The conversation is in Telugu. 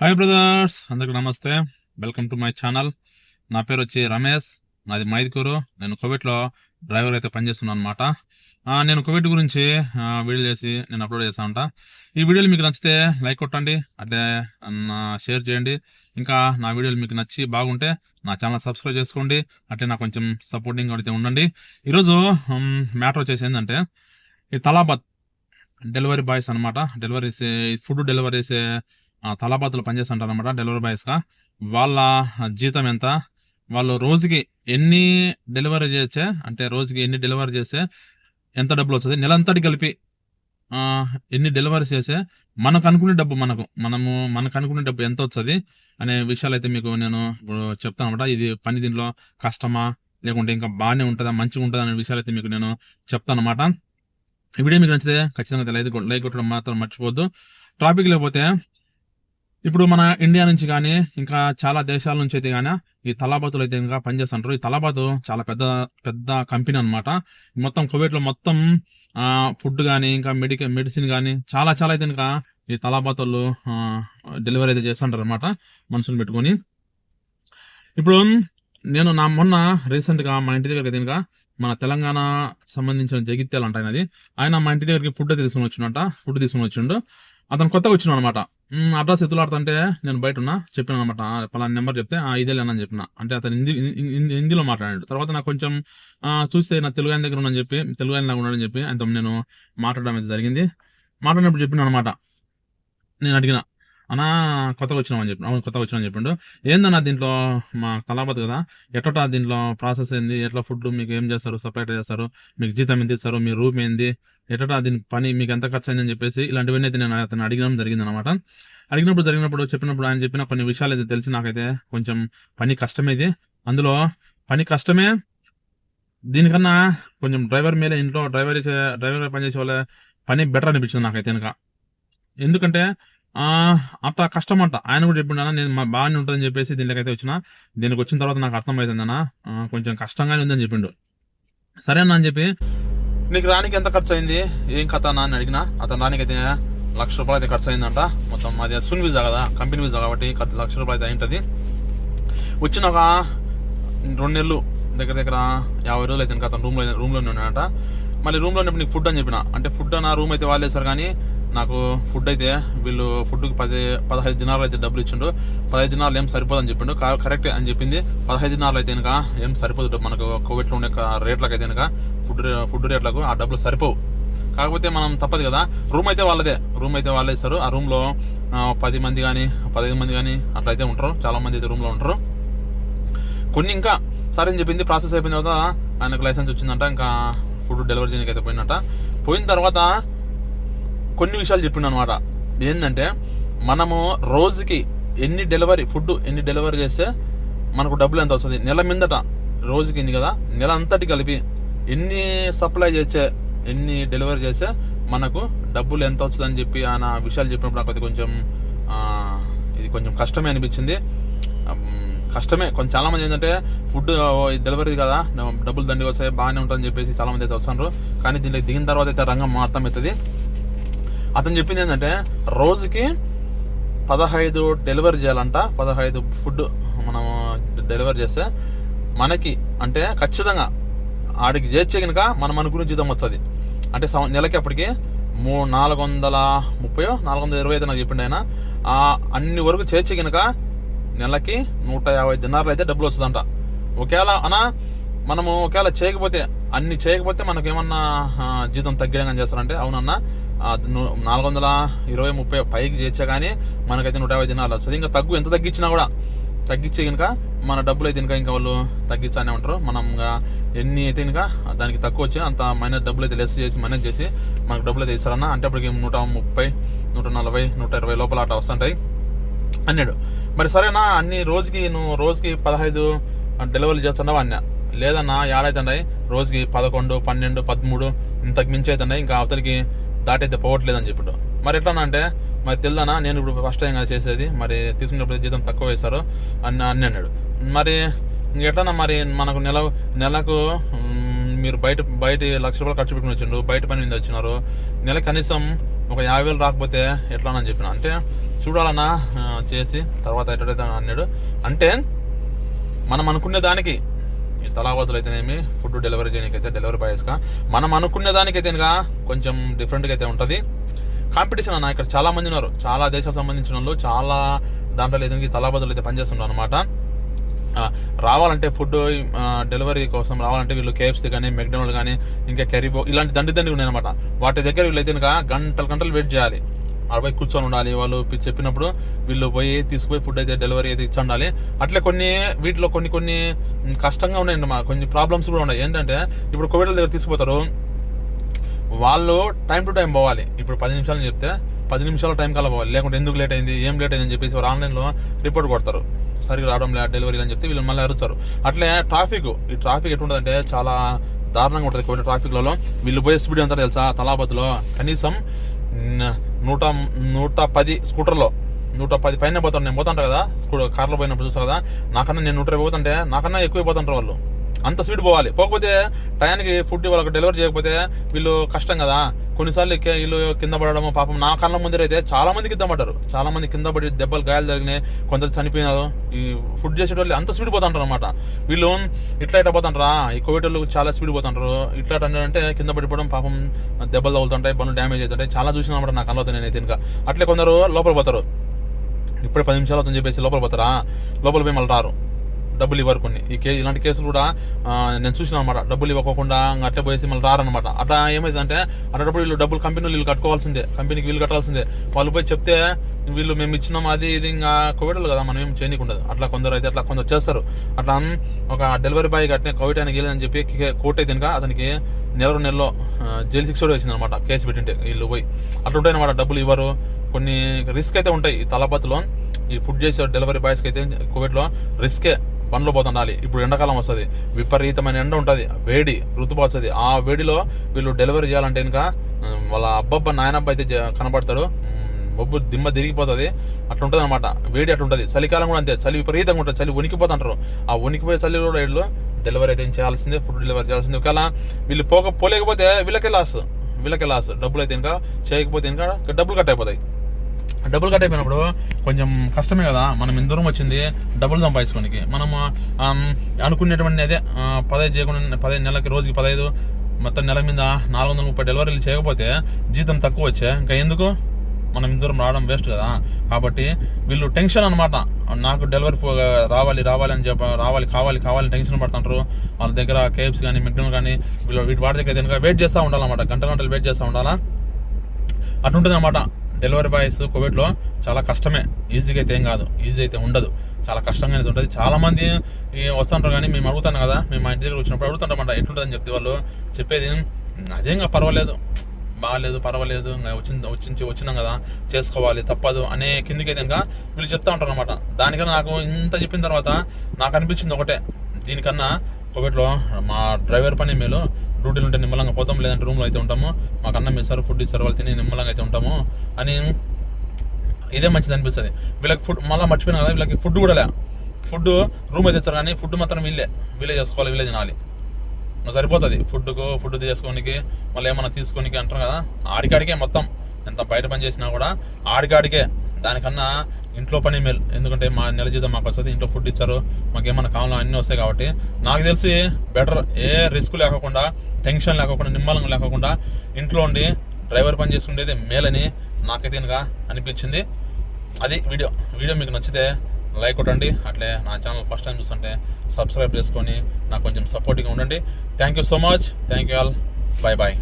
హాయ్ బ్రదర్స్ అందరికి నమస్తే. వెల్కమ్ టు మై ఛానల్ నా పేరు వచ్చి రమేష్. నాది మైదికూరు. నేను కోవిడ్లో డ్రైవర్ అయితే పనిచేస్తున్నాను అనమాట నేను కోవిడ్ గురించి వీడియో చేసి నేను అప్లోడ్ చేస్తా ఉంటా. ఈ వీడియోలు మీకు నచ్చితే లైక్ కొట్టండి. అట్లే నా షేర్ చేయండి. ఇంకా నా వీడియోలు మీకు నచ్చి బాగుంటే నా ఛానల్ సబ్స్క్రైబ్ చేసుకోండి. అట్లే నాకు కొంచెం సపోర్టింగ్ అయితే ఉండండి. ఈరోజు మ్యాటర్ వచ్చేసి ఏంటంటే ఈ తలాబాద్ డెలివరీ బాయ్స్ అనమాట డెలివరీ ఫుడ్ డెలివరీ చేసే తలాబాతులు పనిచేస్తుంటారు అనమాట డెలివరీ బాయ్స్గా. వాళ్ళ జీతం ఎంత? వాళ్ళు రోజుకి ఎన్ని డెలివరీ చేస్తే అంటే రోజుకి ఎన్ని డెలివరీ చేస్తే ఎంత డబ్బులు వస్తుంది? నెలంతటి కలిపి ఎన్ని డెలివరీ చేస్తే మనకు అనుకునే డబ్బు మనకు మనము మనకు అనుకునే డబ్బు ఎంత వస్తుంది? అనే విషయాలు అయితే మీకు నేను ఇప్పుడు చెప్తాను అనమాట ఇది పని దీనిలో కష్టమా? లేకుంటే ఇంకా బాగానే ఉంటుందా? మంచిగా ఉంటుందా? అనే విషయాలు అయితే మీకు నేను చెప్తాను అనమాట ఈ వీడియో మీకు నచ్చితే ఖచ్చితంగా లైక్ లైక్ కొట్టడం మాత్రం మర్చిపోవద్దు. టాపిక్ లేకపోతే ఇప్పుడు మన ఇండియా నుంచి కానీ ఇంకా చాలా దేశాల నుంచి అయితే కానీ ఈ తలాబాతులు అయితే ఇంకా పనిచేస్తుంటారు. ఈ తలాబాతు చాలా పెద్ద పెద్ద కంపెనీ అనమాట మొత్తం కువైట్లో మొత్తం ఫుడ్ కానీ ఇంకా మెడికల్ మెడిసిన్ కానీ చాలా చాలా అయితే ఇంకా ఈ తలాబాతులు డెలివరీ అయితే చేస్తుంటారు అనమాట మనుషులు పెట్టుకొని. ఇప్పుడు నేను నా మొన్న రీసెంట్గా మా ఇంటి దగ్గరికి అయితే ఇంకా మన తెలంగాణ సంబంధించిన జగిత్యాలు అంట ఆయనది. ఆయన మా ఇంటి దగ్గరికి ఫుడ్ అయితే తీసుకుని వచ్చిండట ఫుడ్ తీసుకుని వచ్చిండు. అతను కొత్తగా వచ్చిన అనమాట అడ్రస్ ఎత్తులాడుతుంటే నేను బయట ఉన్నా చెప్పిన అనమాట పలానా నెంబర్ చెప్తే ఇదేలేనని ఇదే లేనని చెప్పిన. అంటే అతను హిందీ హిందీలో మాట్లాడాడు. తర్వాత నాకు కొంచెం చూస్తే నా తెలుగు ఆయన దగ్గర ఉన్నాను చెప్పి తెలుగు ఆయన లాగా ఉన్నాడని చెప్పి ఆయనతో నేను మాట్లాడడం అయితే జరిగింది. మాట్లాడినప్పుడు చెప్పిన అనమాట నేను అడిగిన అన్నా కొత్తగా వచ్చినామని చెప్పి అవును కొత్తగా వచ్చినా చెప్పిండు. ఏందన్నా దీంట్లో? మా తలాబాద్ కదా ఎట్లా దీంట్లో ప్రాసెస్ ఏంది? ఎట్లా ఫుడ్ మీకు ఏం చేస్తారు? సపరేట్ చేస్తారు? మీకు జీతం ఎంత ఇస్తారు? మీ రూమ్ ఏంది? ఎట్లా దీని పని మీకు ఎంత ఖర్చు అయిందని చెప్పేసి ఇలాంటివన్నీ అయితే నేను అతను అడిగడం జరిగింది అనమాట అడిగినప్పుడు జరిగినప్పుడు చెప్పినప్పుడు ఆయన చెప్పిన కొన్ని విషయాలు అయితే తెలిసి నాకైతే కొంచెం పని కష్టమే ఇది. అందులో పని కష్టమే దీనికన్నా కొంచెం డ్రైవర్ మీద ఇంట్లో డ్రైవర్ చేసే డ్రైవర్ పనిచేసే వాళ్ళ పని బెటర్ అనిపించింది నాకైతే కనుక ఎందుకంటే అంత కష్టం అంట ఆయన కూడా చెప్పిండు నేను మా బాగానే ఉంటుందని చెప్పేసి దీనికైతే వచ్చిన. దీనికి వచ్చిన తర్వాత నాకు అర్థమవుతుందన్న అన్న కొంచెం కష్టంగానే ఉందని చెప్పిండు. సరే అన్న అని చెప్పి నీకు రానికి ఎంత ఖర్చు అయింది ఏం కథ అన్న? అని అడిగినా. అతను రానికి అయితే లక్ష రూపాయలు అయితే ఖర్చు అయిందంట మొత్తం అది సున్ వీజా కదా కంపెనీ వీజా కాబట్టి లక్ష రూపాయలు అయితే అయింటది. వచ్చిన ఒక రెండు నెలలు దగ్గర దగ్గర యాభై రోజులు అయితే అతను రూమ్లో రూమ్లోనే ఉన్నాడంట. మళ్ళీ రూమ్లో ఉన్నప్పుడు నీకు ఫుడ్ అని చెప్పిన. అంటే ఫుడ్ నా రూమ్ అయితే వాళ్ళేసారు కానీ నాకు ఫుడ్ అయితే వీళ్ళు ఫుడ్కి పది పదహైదు దినాలు అయితే డబ్బులు ఇచ్చిండు. పదహైదు దినాలు ఏం సరిపోదని చెప్పిండు. కరెక్ట్ అని చెప్పింది. పదహైదు దినాలు అయితే కనుక ఏం సరిపోదు. మనకు కోవిడ్లో ఉండే రేట్లకు అయితే కనుక ఫుడ్ ఫుడ్ రేట్లకు ఆ డబ్బులు సరిపోవు. కాకపోతే మనం తప్పదు కదా. రూమ్ అయితే వాళ్ళదే. రూమ్ అయితే వాళ్ళే ఇస్తారు. ఆ రూమ్లో పది మంది కానీ పదిహేను మంది కానీ అట్లా అయితే ఉంటారు చాలామంది అయితే రూమ్లో ఉంటారు. కొన్ని ఇంకా సరే అని చెప్పింది? ప్రాసెస్ అయిపోయిన తర్వాత ఆయనకు లైసెన్స్ వచ్చిందంట. ఇంకా ఫుడ్ డెలివరీ చేయడానికి అయితే పోయినట్ట పోయిన తర్వాత కొన్ని విషయాలు చెప్పిండు అనమాట ఏంటంటే మనము రోజుకి ఎన్ని డెలివరీ ఫుడ్ ఎన్ని డెలివరీ చేస్తే మనకు డబ్బులు ఎంత వస్తుంది? నెల మీదట రోజుకి ఎన్ని కదా? నెల అంతటి కలిపి ఎన్ని సప్లై చేసే ఎన్ని డెలివరీ చేస్తే మనకు డబ్బులు ఎంత వస్తుందని చెప్పి ఆయన విషయాలు చెప్పినప్పుడు నాకు అది కొంచెం ఇది కొంచెం కష్టమే అనిపించింది. కష్టమే. కొంచెం చాలామంది ఏంటంటే ఫుడ్ డెలివరీ కదా డబ్బులు దండిగా వస్తాయి బాగానే ఉంటుందని చెప్పేసి చాలామంది అయితే వస్తున్నారు కానీ దీనికి దిగిన తర్వాత అయితే రంగం అర్థమవుతుంది అతను చెప్పింది ఏంటంటే రోజుకి పదహైదు డెలివరీ చేయాలంట పదహైదు ఫుడ్ మనము డెలివరీ చేస్తే మనకి అంటే ఖచ్చితంగా ఆడికి చేర్చే కనుక మనం అనుకునే జీతం వస్తుంది. అంటే సం- నెలకి అప్పటికి మూ నాలుగు వందల ముప్పై నాలుగు వందల ఇరవై అయితే నాకు చెప్పిండు ఆయన. ఆ అన్ని వరకు చేర్చే కనుక నెలకి నూట యాభై దినార్లు అయితే డబ్బులు వస్తుందంట. ఒకవేళ అనా మనము ఒకవేళ చేయకపోతే అన్ని చేయకపోతే మనకు ఏమన్నా ఆ, జీతం చేస్తారంటే అవునన్నా నాలుగు వందల ఇరవై ముప్పై పైకి చేర్చా కానీ మనకైతే నూట యాభై దినాలు వస్తుంది. ఇంకా తగ్గు ఎంత తగ్గించినా కూడా తగ్గించే కనుక మన డబ్బులు అయితే ఇంకా ఇంకా వాళ్ళు తగ్గించానే ఉంటారు. మనం ఎన్ని అయితే ఇంకా దానికి తక్కువ వచ్చి అంత మైనస్ డబ్బులు అయితే లెస్ చేసి మైనస్ చేసి మనకు డబ్బులు అయితే ఇస్తారన్న. అంటే అప్పటికి నూట ముప్పై నూట నలభై నూట ఇరవై లోపల అట్లా వస్తుంటాయి. అన్నాడు. మరి సరేనా అన్ని రోజుకి నువ్వు రోజుకి పదహైదు డెలివరీ చేస్తున్నావు అన్నా? లేదన్నా ఏడైతున్నాయి రోజుకి పదకొండు పన్నెండు పదమూడు ఇంతకు మించి అవుతున్నాయి. ఇంకా అవతలికి దాటైతే పోవట్లేదని చెప్పడం. మరి ఎట్లా అంటే మరి తెల్లనా నేను ఇప్పుడు ఫస్ట్ టైం కదా చేసేది మరి తీసుకునేటప్పుడు జీతం తక్కువ వేశారు అని అని అన్నాడు. మరి ఎట్లన్నా మరి మనకు నెల నెలకు మీరు బయట బయట లక్ష రూపాయలు ఖర్చు పెట్టుకుని వచ్చిండు బయట పని మీద వచ్చినారు నెల కనీసం ఒక యాభై వేలు రాకపోతే ఎట్లా అని చెప్పిన. అంటే చూడాలన్నా చేసి తర్వాత ఎట్లయితే అన్నాడు. అంటే మనం అనుకునే దానికి ఈ తలావతులు అయితేనేమి ఫుడ్ డెలివరీ చేయడానికి అయితే డెలివరీ బాయ్స్గా. మనం అనుకునే దానికైతే కొంచెం డిఫరెంట్గా అయితే ఉంటుంది. కాంపిటీషన్ అన్న ఇక్కడ చాలా మంది ఉన్నారు. చాలా దేశాలకు సంబంధించిన వాళ్ళు చాలా దాంట్లో లేదు ఈ తలాబదులు అయితే పనిచేస్తున్నారు అనమాట రావాలంటే ఫుడ్ డెలివరీ కోసం రావాలంటే వీళ్ళు కేఎఫ్సీ కానీ మెక్డొనాల్డ్ కానీ ఇంకా కెరీబో ఇలాంటి దండి దండి ఉన్నాయన్నమాట. వాటి దగ్గర వీళ్ళు అయితే గంటలు గంటలు వెయిట్ చేయాలి. అరవై పోయి కూర్చొని ఉండాలి. వాళ్ళు చెప్పినప్పుడు వీళ్ళు పోయి తీసుకుపోయి ఫుడ్ అయితే డెలివరీ అయితే ఇచ్చి ఉండాలి అట్లే కొన్ని వీటిలో కొన్ని కొన్ని కష్టంగా ఉన్నాయండి మా కొన్ని ప్రాబ్లమ్స్ కూడా ఉన్నాయి. ఏంటంటే ఇప్పుడు కోవిడ్ దగ్గర తీసుకుపోతారు. వాళ్ళు టైం టు టైం పోవాలి. ఇప్పుడు పది నిమిషాలు చెప్తే పది నిమిషాల టైం కల్లా పోవాలి. లేకుంటే ఎందుకు లేట్ అయింది? ఏం లేట్ అయింది? అని చెప్పేసి వారు ఆన్లైన్లో రిపోర్ట్ కొడతారు. సరిగ్గా రావడం లేదు డెలివరీ అని చెప్తే వీళ్ళు మళ్ళీ అరుస్తారు. అట్లే ట్రాఫిక్ ఈ ట్రాఫిక్ ఎట్లుంటుందంటే చాలా దారుణంగా ఉంటుంది. కొన్ని ట్రాఫిక్లలో వీళ్ళు పోయే స్పీడ్ ఎంత తెలుసా? తలాపతిలో కనీసం నూట నూట పది స్కూటర్లో. నూట పది పైన పోతాను. నేను పోతుంటా కదా స్కూటర్ కార్లో పోయినప్పుడు చూసా కదా. నాకన్నా నేను నూట ఇరవై పోతుంటే నాకన్నా ఎక్కువ పోతుంటారు వాళ్ళు. అంత స్పీడ్ పోవాలి. పోకపోతే టయానికి ఫుడ్ వాళ్ళకి డెలివరీ చేయకపోతే వీళ్ళు కష్టం కదా. కొన్నిసార్లు వీళ్ళు కింద పడడం పాపం నా కళ్ళ ముందర అయితే చాలా మంది కింద పడ్డారు. చాలా మంది కింద పడి దెబ్బలు గాయాలు జరిగినాయి. కొందరు చనిపోయినారు. ఈ ఫుడ్ చేసేటోళ్ళు అంత స్పీడ్ పోతుంటారు అనమాట వీళ్ళు ఇట్లా ఇట్లా పోతుంటారా? ఈ కోవిడ్ వాళ్ళు చాలా స్పీడ్ పోతుంటారు. ఇట్లా అంటే కింద పడిపోవడం పాపం దెబ్బలు తగులుతుంటాయి బండ్లు డ్యామేజ్ అవుతుంటాయి. చాలా చూసిన అనమాట నా కళ్ళతో నేనైతే ఇంకా అట్లే కొందరు లోపల పోతారు. ఇప్పుడే పది నిమిషాలు అవుతుందని చెప్పేసి లోపల పోతారా? లోపల పోయి మళ్ళీ రారు. డబ్బులు ఇవ్వరు కొన్ని. ఈ కే ఇలాంటి కేసులు కూడా నేను చూసిన అనమాట డబ్బులు ఇవ్వకుండా అట్లా అట్లే పోయేసి మళ్ళీ రారనమాట అట్లా ఏమైందంటే అట్లాంటప్పుడు వీళ్ళు డబ్బులు కంపెనీ వీళ్ళు కట్టుకోవాల్సిందే. కంపెనీకి వీళ్ళు కట్టాల్సిందే. వాళ్ళు పోయి చెప్తే వీళ్ళు మేము ఇచ్చినాం అది ఇది ఇంకా కోవిడ్ కదా మనం ఏం చేయనీకుండదు. అట్లా కొందరు అయితే అట్లా కొందరు చేస్తారు. అట్లా ఒక డెలివరీ బాయ్ అట్నే కోవిడ్ అని గెలని చెప్పి కోర్టు అయితే కనుక అతనికి నెల నెలలో జైలు శిక్ష కూడా వేసింది అనమాట కేసు పెట్టింటే వీళ్ళు పోయి. అట్లా ఉంటాయన్నమాట డబ్బులు ఇవ్వరు. కొన్ని రిస్క్ అయితే ఉంటాయి. ఈ తలపతిలో ఈ ఫుడ్ చేసే డెలివరీ బాయ్స్కి అయితే కోవిడ్లో రిస్కే. పనిలో పోతుండాలి. ఇప్పుడు ఎండాకాలం వస్తుంది. విపరీతమైన ఎండ ఉంటుంది. వేడి ఋతువు వస్తుంది ఆ వేడిలో వీళ్ళు డెలివరీ చేయాలంటే ఇంకా వాళ్ళ అబ్బబ్బ నాయనబ్బ అయితే కనబడతాడు. బొబ్బు దిమ్మ తిరిగిపోతుంది. అట్లా ఉంటుంది అనమాట వేడి అట్లా ఉంటుంది చలికాలం కూడా అంతే. చలి విపరీతంగా ఉంటుంది. చలి వణికిపోతుంటారు. ఆ వణికిపోయే చలి కూడా వీళ్ళు డెలివరీ అయితే చేయాల్సిందే? ఫుడ్ డెలివరీ చేయాల్సిందే. ఒకవేళ వీళ్ళు పోక పోలేకపోతే వీళ్ళకే లాస్. వీళ్ళకే లాస్. డబ్బులు అయితే ఇంకా చేయకపోతే ఇంకా డబ్బులు కట్ అయిపోతాయి. డబ్బులు కట్ అయిపోయినప్పుడు కొంచెం కష్టమే కదా. మనం ఇంత దూరం వచ్చింది డబ్బులు సంపాదించుకోనికి. మనం అనుకునేటువంటి అదే పదహైదు చేయకుండా పదహైదు నెలకి రోజుకి పదహైదు మొత్తం నెల మీద నాలుగు వందల ముప్పై డెలివరీలు చేయకపోతే జీతం తక్కువ వచ్చే. ఇంకా ఎందుకు? మనం ఇంత దూరం రావడం వేస్ట్ కదా. కాబట్టి వీళ్ళు టెన్షన్ అనమాట నాకు డెలివరీ రావాలి రావాలి అని చెప్ప రావాలి కావాలి కావాలి టెన్షన్ పడుతుంటారు. వాళ్ళ దగ్గర కేఎఫ్స్ కానీ మెక్డోనల్ కానీ వీళ్ళు వీటి వాటి దగ్గర వెయిట్ చేస్తూ ఉండాలన్నమాట. గంట గంటలు వెయిట్ చేస్తూ ఉండాలా? అటుంటుంది అనమాట డెలివరీ బాయ్స్ కోవిడ్లో చాలా కష్టమే. ఈజీగా అయితే ఏం కాదు. ఈజీ అయితే ఉండదు. చాలా కష్టంగా అయితే ఉంటుంది. చాలామంది వస్తుంటారు కానీ మేము అడుగుతాను కదా మేము మా ఇంటి దగ్గర వచ్చినప్పుడు అడుగుతుంటామంట ఎట్లుంటుందని చెప్తే వాళ్ళు చెప్పేది అదేం పర్వాలేదు. బాగాలేదు పర్వాలేదు. ఇంకా వచ్చింది వచ్చి వచ్చినాం కదా చేసుకోవాలి తప్పదు అనే కిందికైతే అయితే ఇంకా వీళ్ళు చెప్తా ఉంటారు అనమాట దానికన్నా నాకు ఇంత చెప్పిన తర్వాత నాకు అనిపించింది ఒకటే. దీనికన్నా కోవిడ్లో మా డ్రైవర్ పని మేలు డ్యూటీలు ఉంటే నిమ్మలంగా పోతాం లేదంటే రూమ్లో అయితే ఉంటాము. మాకు అన్నం ఇస్తారు ఫుడ్ ఇస్తారు వాళ్ళు తిని నిమ్మలంగా అయితే ఉంటాము. అని ఇదే మంచిది అనిపిస్తుంది. వీళ్ళకి ఫుడ్ మళ్ళీ మర్చిపోయినా కదా వీళ్ళకి ఫుడ్ కూడా లే. ఫుడ్ రూమ్ అయితే ఇస్తారు కానీ ఫుడ్ మాత్రం వీళ్ళే. వీళ్ళే చేసుకోవాలి వీళ్ళే తినాలి. సరిపోతుంది. ఫుడ్కు ఫుడ్ చేసుకోనికి మళ్ళీ ఏమన్నా తీసుకోనికి అంటారు కదా ఆడికాడికే మొత్తం. ఎంత బయట పని చేసినా కూడా ఆడికాడికే. దానికన్నా ఇంట్లో పని మేలు. ఎందుకంటే మా నెల జీతం మాకు వస్తుంది ఇంట్లో ఫుడ్ ఇచ్చారు మాకేమన్నా కావాలో అన్నీ వస్తాయి కాబట్టి. నాకు తెలిసి బెటర్ ఏ రిస్క్ లేకుండా టెన్షన్ లేకుండా నిమ్మలం లేకుండా ఇంట్లో ఉండి డ్రైవర్ పని చేసుకునేది మేలని నాకైతే కనుక అనిపించింది. అది వీడియో. వీడియో మీకు నచ్చితే లైక్ కొట్టండి. అట్లే నా ఛానల్ ఫస్ట్ టైం చూస్తుంటే సబ్స్క్రైబ్ చేసుకొని నాకు కొంచెం సపోర్టింగ్గా ఉండండి. Thank you so much thank you all bye bye